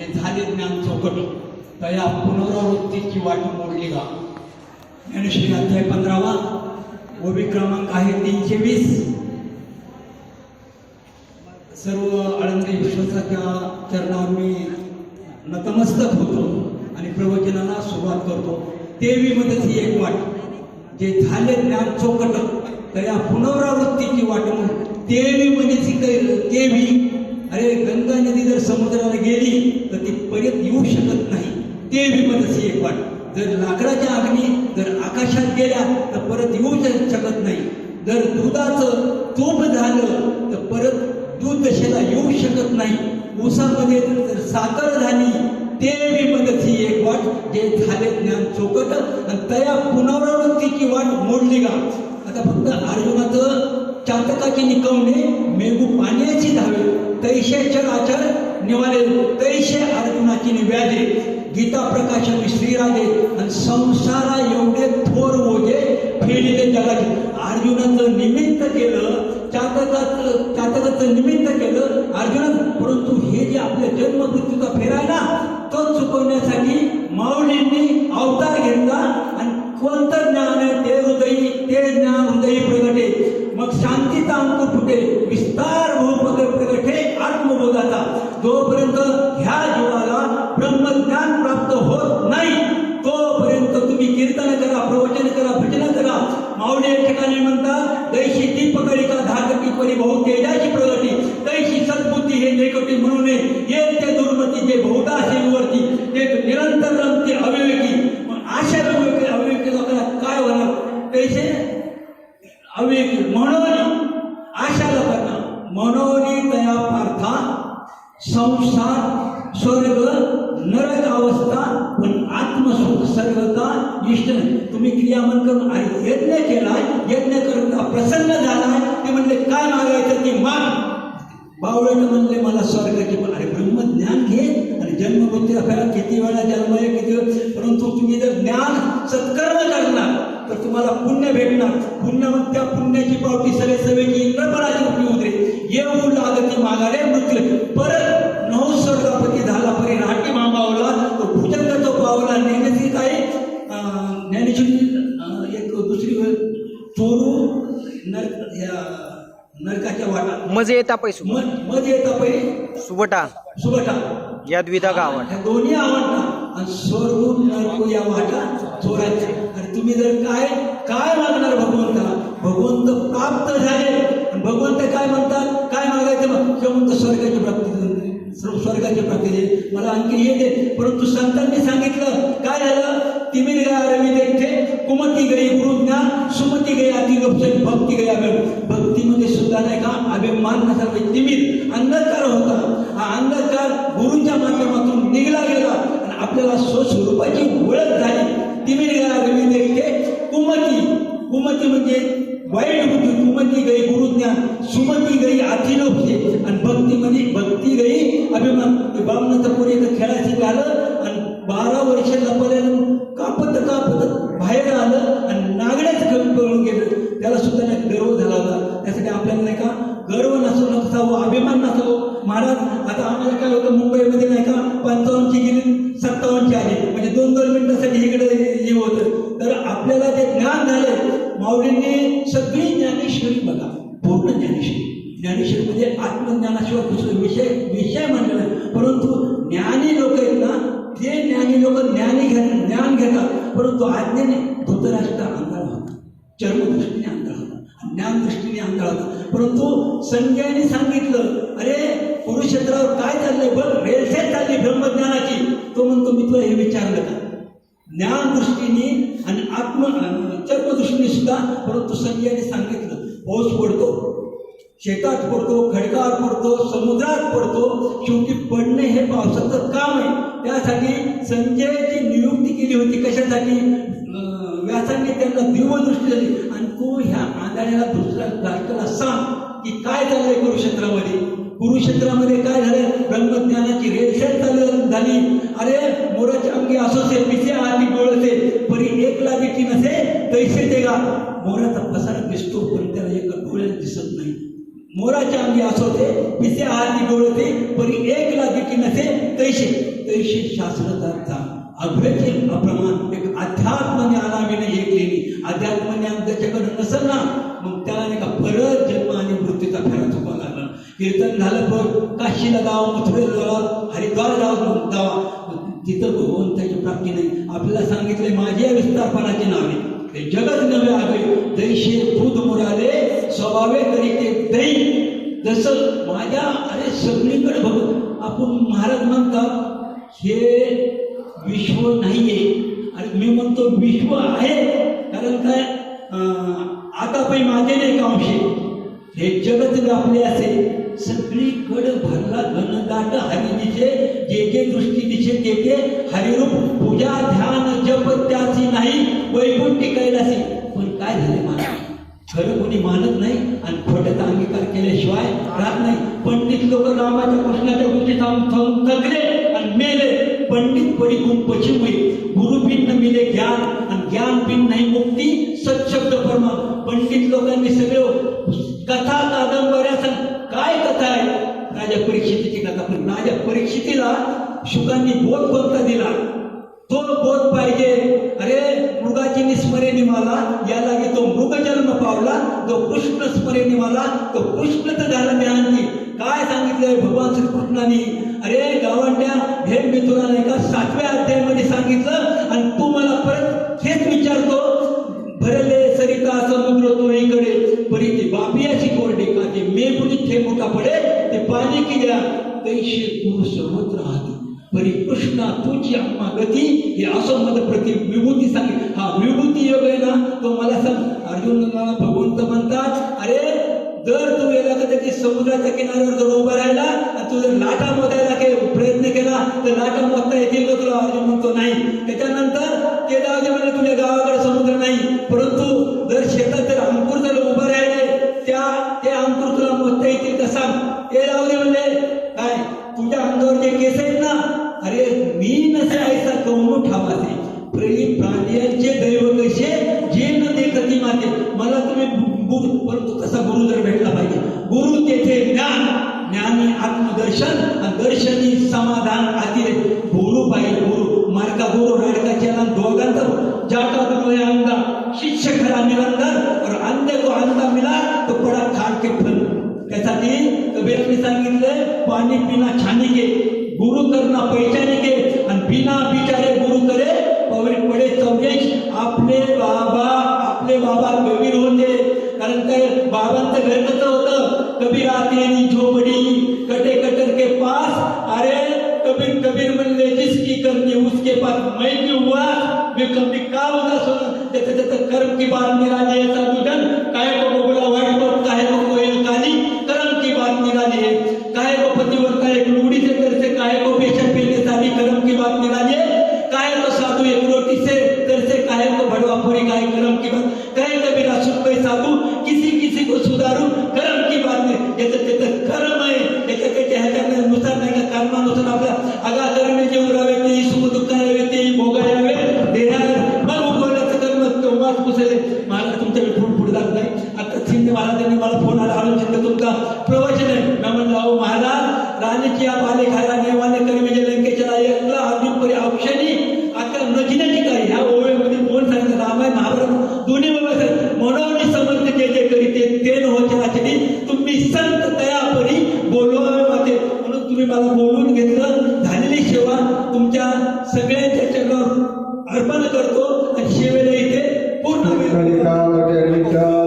ते झाले ज्ञान चौकट. तया पुनरावृत्तीची वाट मोडली का? ज्ञानश्री अध्याय पंधरावा. ओबी क्रमांक आहे तीनशे वीस. सर्व आळंदी विश्वासाच्या चरणावर मी नतमस्तक होतो आणि प्रवचनाला सुरुवात करतो. तेवीमध्येच ही एक वाट. जे झाले ज्ञान चौकट तर या पुनरावृत्तीची वाट म्हणून तेवीमध्येच मध्येच तेवी अरे गंगा नदी जर समुद्राला गेली तर ती परत येऊ शकत नाही. ते मध्येच एक वाट. जर लाकडाच्या अग्नी जर आकाशात गेल्या तर परत येऊ शकत नाही. जर दुधाचं तूप झालं तर परत दूध दशेला येऊ शकत नाही. ऊसामध्ये जर साखर झाली ते मदतची एक वाट जे झाले ज्ञान चौकट आणि तया पुनरावृत्तीची वाट मोडली गा आता फक्त अर्जुनाचं चातकाची निकवणे मेघू पाण्याची धावे. तैशे चराचर निवाले तैशे अर्जुनाची निव्याजे गीता प्रकाशन श्रीराजे आणि संसारा एवढे थोर ओझे फेडिले जगाचे. अर्जुनाचं निमित्त केलं चातकाचं चातकाचं निमित्त केलं अर्जुन परंतु हे जे आपल्या जन्म मृत्यूचा ना तो चुकवण्यासाठी माऊलींनी अवतार घेतला आणि कोणतं ज्ञान आहे ते हृदयी ते ज्ञान हृदयी प्रगटे. मग शांतीचा अंकुर फुटे हे नेकटी म्हणून ये ते दुर्मती जे बहुधा सेवेवरती ते निरंतर रमते अविवेकी. अशा अविवेकी अविवेकी लोकांना काय होणार? पैसे? अविवेकी म्हणून अशा लोकांना मनोनी तया पार्था संसार स्वर्ग नरक अवस्था पण आत्मसुख सर्वता इष्ट नाही. तुम्ही क्रियामन करून आणि यज्ञ केलाय यज्ञ करून प्रसन्न झालाय. ते म्हणले काय मागायचं? ते माग. बावळट म्हणले मला स्वर्गाची पण अरे ब्रह्मज्ञान घे आणि जन्म मृत्यू आपल्याला किती वेळा जन्म आहे किती वेळ परंतु तुम्ही जर ज्ञान सत्कर्म करणार तर तुम्हाला पुण्य भेटणार. पुण्य मग त्या पुण्याची पावती सगळे सवेची इंद्रपणाची उपली उतरे येऊ लागती मागारे मृत्यू. परत नऊ स्वर्गापती झाला परी राठी मामावला. तो भुजंग तो पावला. नेहमीची काय? अं, ज्ञानेश्वरी एक दुसरी चोरू या नरकाच्या वाटा. मजे येता पैसू मध येतं पै सुबटा. सुबटा. या द्विधा गावात. ह्या दोन्ही आवडतात आणि स्वर्गून नरको या वाटा चोरायचे. आणि तुम्ही जर काय काय मागणार भगवंताला? भगवंत प्राप्त झाले. भगवंत काय म्हणतात? काय मागायचं मग? म्हणतो स्वर्गाची प्राप्ती दे. स्व- स्वर्गाची प्राप्ती दे. मला आणखी दे. परंतु संतांनी सांगितलं. काय झालं? तिमिर गया रवी देखते कुमती गई गुरुज्ञान सुमती गई अति भक्ती गया का अभिमान नसावे तिमिर अंधकार होता. हा अंधकार गुरूंच्या माध्यमातून निघला गेला. आणि आपल्याला स्वस्वरूपाची ओळख झाली. तिमिर गया रवी देखते कुमती. कुमती म्हणजे वाईट बुद्धी. कुमती गई गुरुज्ञान सुमती गई अतिलोकते आणि भक्ती म्हणजे भक्ती गई अभिमान. ते बामणाचं पोरी एका खेळायचं झालं आणि बारा वर्ष लपल्यानं कापत का महाराज आता आम्हाला काय होतं मुंबईमध्ये नाही का पंचावन्नची गेली सत्तावन्नची आली. म्हणजे दोन दोन मिनिटासाठी इकडे हे होतं. तर आपल्याला जे ज्ञान झाले माऊलींनी सगळी ज्ञानेश्वरी बघा पूर्ण ज्ञानेश्वरी. ज्ञानेश्वरी म्हणजे आत्मज्ञानाशिवाय दुसरं विषय विषय म्हणलेला परंतु ज्ञानी लोक आहेत ना ते ज्ञानी लोक ज्ञानी घेतात ज्ञान घेतात. परंतु आज्ञेने धृतराष्ट्र अंधार होता. चर्मदृष्टीने अंधार होता. ज्ञानदृष्टीने अंधार होता. परंतु संजयाने सांगितलं अरे काय चाललंय बघ? रेलसेट चालली ब्रह्मज्ञानाची. तो म्हणतो मी तुला हे विचारलं का? ज्ञान दृष्टीने आणि आत्म चर्मदृष्टीने सुद्धा परंतु संजयाने सांगितलं. पाऊस पडतो शेतात पडतो खडकावर पडतो समुद्रात पडतो. शेवटी पडणे हे पावसाचं काम आहे. त्यासाठी संजयची नियुक्ती केली होती. कशासाठी? व्यासांनी त्यांना दिव्यदृष्टी दिली. आणि तू ह्या आंधळ्याला दुसऱ्या राष्ट्राला सांग की काय चाललंय कुरुक्षेत्रामध्ये कुरुक्षेत्रामध्ये काय झालं? ब्रह्मज्ञानाची रेलसेल चालू झाली. अरे मोरच अंगी असोसे पिसे आधी डोळसे परी एक लागिटी नसे तैसे ते मोराचा पसारा दिसतो पण त्याला एका डोळ्यात दिसत नाही. मोराच्या अंगी असोते पिसे आधी डोळते परी एक लागिटी नसे तैसे. तैशी शास्त्रताचा अभ्यचे अप्रमाण एक अध्यात्म ज्ञानाविने एक लेणी. अध्यात्म ज्ञान त्याच्याकडे नसेल ना मग कीर्तन झालं पण काशीला जावं मथुरेला जावं हरिद्वार जावं जावा. तिथं भगवंताची प्राप्ती नाही. आपल्याला सांगितले माझ्या विस्तारपणाचे नावे. ते जगत नवे आवे. दैशे दूध मुराले स्वभावे तरी. ते दै जसं माझ्या अरे सगळीकडे बघ आपण महाराज म्हणतात हे विश्व नाहीये. आणि मी म्हणतो विश्व आहे. कारण काय? आता पण माझे नाही का हे जगत व्यापले असे सगळीकडे भरला घनदाट हरी हरिदिशे जे जे दृष्टी दिशे ते ते हरिरूप पूजा ध्यान जप त्याची नाही वैकुंठी कैलासी. पण काय झाले मला खरं कोणी मानत नाही आणि खोट्याचा अंगीकार केल्याशिवाय राहत नाही. पंडित लोक रामाच्या कृष्णाच्या गोष्टी थांबून थकले आणि मेले. पंडित पडी कुंपची होई गुरु भिन्न मिले ज्ञान आणि ज्ञान भिन्न नाही मुक्ती सत्शब्द परमा पंडित लोकांनी सगळं कथा कादंबऱ्या सांग काय कथा आहे राजा परीक्षितीची कथा पण राजा परीक्षितीला शुकांनी बोध कोणता दिला? तो बोध पाहिजे. अरे मृगाची निस्मरेनी मला या लागे तो मृग जन्म पावला तो कृष्ण स्मरेनी मला तो कृष्ण तर झाला ज्ञानी काय सांगितलंय भगवान श्रीकृष्णाने? अरे गावंड्या हे मी तुला नाही का सातव्या अध्यायामध्ये सांगितलं आणि तू मला परत हेच विचारतो भरले सरिता समुद्र तो इकडे परी ती बापी अशी कोरडी का? ते मेघुनी थे मोठा पडे ते पाणी की द्या? तैशे तू सर्वत्र राहते परी कृष्णा तुझी आत्मा गती हे असं मत प्रति विभूती सांगे हा विभूती योग आहे ना तो मला सांग. अर्जुन भगवंत म्हणतात अरे जर तू गेला का त्याची समुद्राच्या किनाऱ्यावर जर उभा राहिला आणि तू जर लाटा मोदायला काही प्रयत्न केला तर लाटा मोदता येतील का तुला? अर्जुन म्हणतो नाही. आणि आत्मदर्शन दर्शनी समाधान आतील गुरु पाहिजे गुरु मार्का गुरु राडका चला दोघांचा जाटा गुरु अंदा अंधा शिष्य खरा निरंतर और अंधे को अंधा मिला तो बड़ा खार के फल. त्यासाठी कबीरांनी सांगितलं पाणी पिना छानी के गुरु करना पैशाने के आणि बिना बिचारे गुरु करे पवरे पडे चौकेश आपले बाबा आपले बाबा कबीर होते कारण काय बाबांचं घर कसं होतं? कबीर आते जिसकी उसके पास मैं भी हुआ वे कभी का होता सुन। त्याचं त्याचं कर्म की बात निराली है साधुजन काय को बगुला वाईट को काय को कोयल काली कर्म की बात निराली है। काय को पतिव्रता एक लुगड़ी से कर से काय को बेचन पीने सारी कर्म की बात निराली है? काय को साधु एक रोटी